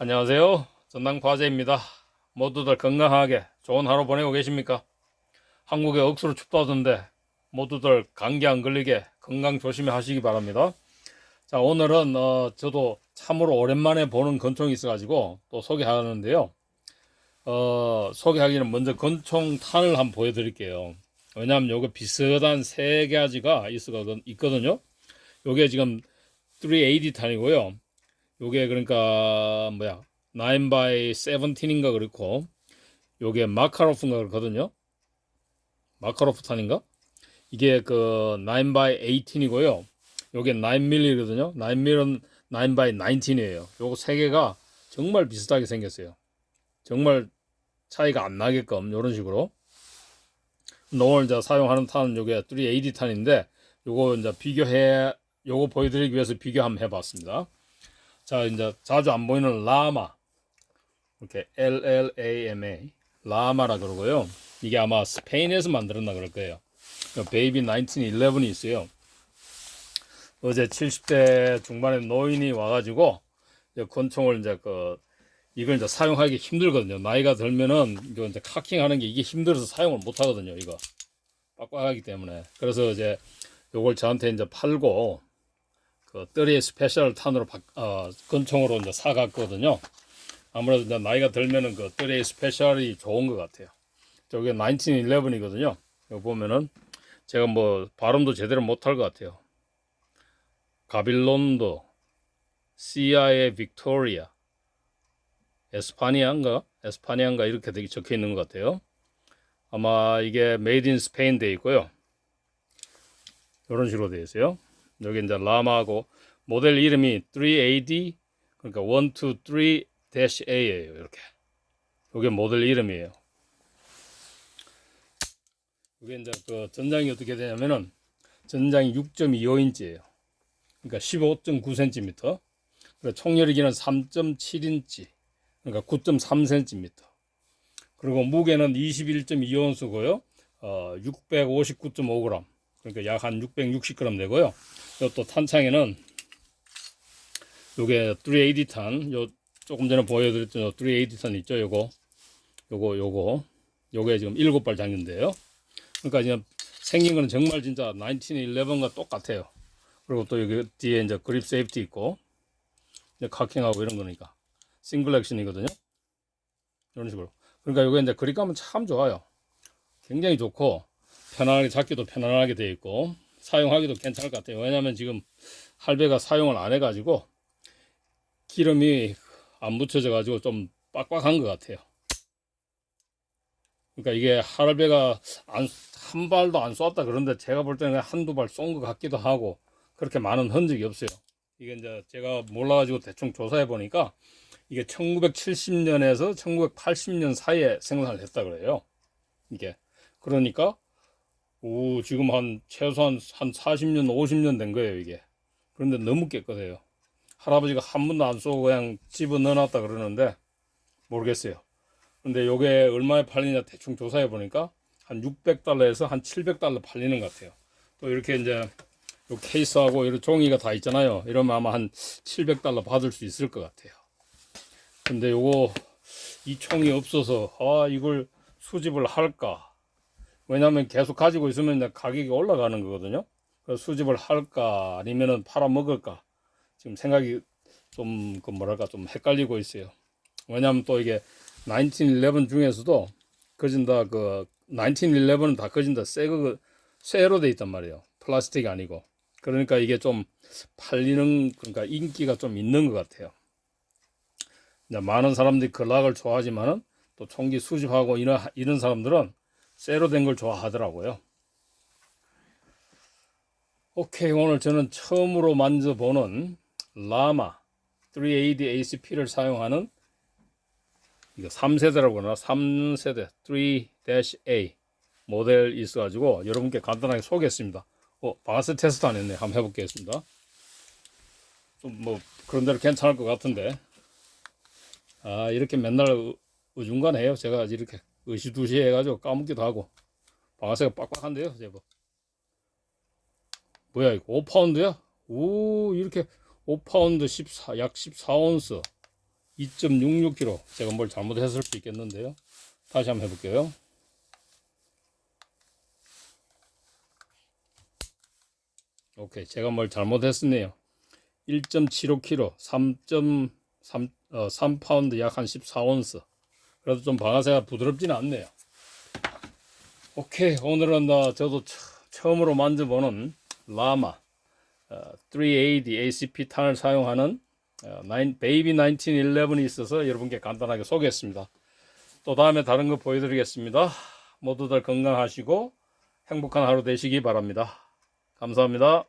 안녕하세요. 전당 과제입니다. 모두들 건강하게 좋은 하루 보내고 계십니까? 한국에 억수로 춥다던데 모두들 감기 안 걸리게 건강 조심히 하시기 바랍니다. 자, 오늘은 어, 저도 참으로 오랜만에 보는 건총이 있어가지고 또 소개하는데요. 어, 소개하기는 먼저 건총 탄을 한번 보여드릴게요. 왜냐하면 요게 비슷한 세 가지가 있거든, 있거든요. 요게 지금 380 탄이고요. 요게 그러니까 뭐야? 9 by 17인가 그렇고 요게 마카로프인가 그렇거든요? 마카로프 탄인가? 이게 그9 by 18이고요. 요게 9mm거든요. 9mm는 9 by 19이에요. 요거 세 개가 정말 비슷하게 생겼어요. 정말 차이가 안 나게끔 요런 식으로. 오늘 이제 사용하는 탄은 요게 380 탄인데 요거 이제 비교해 요거 보여드리기 위해서 비교 한번 해봤습니다 자, 이제 자주 안 보이는 라마. 이렇게 LLAMA. 라마라 그러고요. 이게 아마 스페인에서 만들었나 그럴 거예요. 베이비 1911이 있어요. 어제 70대 중반의 노인이 와가지고 권총을 이제 그 이걸 이제 사용하기 힘들거든요. 나이가 들면은 이거 이제 카킹하는 게 이게 힘들어서 사용을 못 하거든요. 이거 빡빡하기 때문에. 그래서 이제 요걸 저한테 이제 팔고 그 떨이의 스페셜 탄으로 바, 어, 건총으로 이제 사갔거든요. 아무래도 이제 나이가 들면은 그 떨이의 스페셜이 좋은 것 같아요. 저게 1911이거든요. 여기 보면은 제가 뭐 발음도 제대로 못할 것 같아요. 가빌론도, 시아의 빅토리아, 에스파니아인가? 에스파니아인가 이렇게 되게 적혀 있는 것 같아요. 아마 이게 메이드 인 스페인 돼 있고요. 이런 식으로 되어 있어요. 여기 이제 라마하고 모델 이름이 3AD 그러니까 123-A예요. 이렇게. 이게 모델 이름이에요. 이게 이제 그 전장이 어떻게 되냐면은 전장이 6.25인치예요. 그러니까 15.9cm. 그리고 총열이기는 3.7인치. 그러니까 9.3cm. 그리고 무게는 21.2온스고요. 어, 659.5g. 그러니까 약 한 660g 되고요. 또 탄창에는 요게 380 탄, 요 조금 전에 보여드렸던 380탄 있죠, 요거, 요거, 요거, 요게 지금 7발 장인데요. 그러니까 지금 생긴 거는 정말 진짜 1911과 똑같아요. 그리고 또 여기 뒤에 이제 그립 세이프티 있고, 이제 카킹하고 이런 거니까 싱글 액션이거든요. 이런 식으로. 그러니까 요게 이제 그립감은 참 좋아요. 굉장히 좋고 편안하게 잡기도 편안하게 되어 있고 사용하기도 괜찮을 것 같아요. 왜냐하면 지금 할배가 사용을 안 해 가지고 기름이 안 묻혀져 가지고 좀 빡빡한 것 같아요. 그러니까 이게 할배가 안, 한 발도 안 쏘았다 그런데 제가 볼 때는 한두 발 쏜 것 같기도 하고 그렇게 많은 흔적이 없어요. 이게 이제 제가 몰라가지고 대충 조사해 보니까 이게 1970년에서 1980년 사이에 생산을 했다 그래요. 이게 그러니까 오 지금 한 최소한 한 40년 50년 된 거예요 이게. 그런데 너무 깨끗해요. 할아버지가 한 번도 안 쏘고 그냥 집어 넣어놨다 그러는데 모르겠어요. 근데 요게 얼마에 팔리냐 대충 조사해 보니까 한 600달러에서 한 700달러 팔리는 것 같아요. 또 이렇게 이제 요 케이스하고 이런 종이가 다 있잖아요. 이러면 아마 한 700달러 받을 수 있을 것 같아요. 근데 요거 이 총이 없어서 아 이걸 수집을 할까 왜냐하면 계속 가지고 있으면 가격이 올라가는 거거든요. 그래서 수집을 할까 아니면은 팔아 먹을까 지금 생각이 좀 그 뭐랄까 좀 헷갈리고 있어요. 왜냐하면 또 이게 1911 중에서도 거진다 그 1911은 다 거진다 새거 쇠로 돼 있단 말이에요. 플라스틱이 아니고 그러니까 이게 좀 팔리는 그러니까 인기가 좀 있는 것 같아요. 많은 사람들이 글락을 좋아하지만은 또 총기 수집하고 이런 이런 사람들은 쇠로 된 걸 좋아하더라고요. 오케이 오늘 저는 처음으로 만져보는 라마 380 ACP를 사용하는 이거 3세대라고 그러나 3세대 3-A 모델 있어가지고 여러분께 간단하게 소개했습니다. 어, 바스 테스트 안 했네. 한번 해보겠습니다. 좀 뭐 그런 대로 괜찮을 것 같은데 아 이렇게 맨날 어중간해요. 제가 이렇게 의시두시 해가지고 까먹기도 하고 방아쇠가 빡빡한데요 제법 뭐야 이거 5파운드야? 오 이렇게 5파운드 14, 약 14온스 2.66kg. 제가 뭘 잘못했을 수 있겠는데요. 다시 한번 해볼게요. 오케이. 제가 뭘 잘못했었네요. 1.75kg, 3.3, 어, 3파운드 약 한 14온스. 그래도 좀 방아쇠가 부드럽지는 않네요. 오케이. 오늘은 나 저도 처, 처음으로 만져보는 라마 어, 380 ACP 탄을 사용하는 어, 베이비 1911이 있어서 여러분께 간단하게 소개했습니다. 또 다음에 다른 거 보여드리겠습니다. 모두들 건강하시고 행복한 하루 되시기 바랍니다. 감사합니다.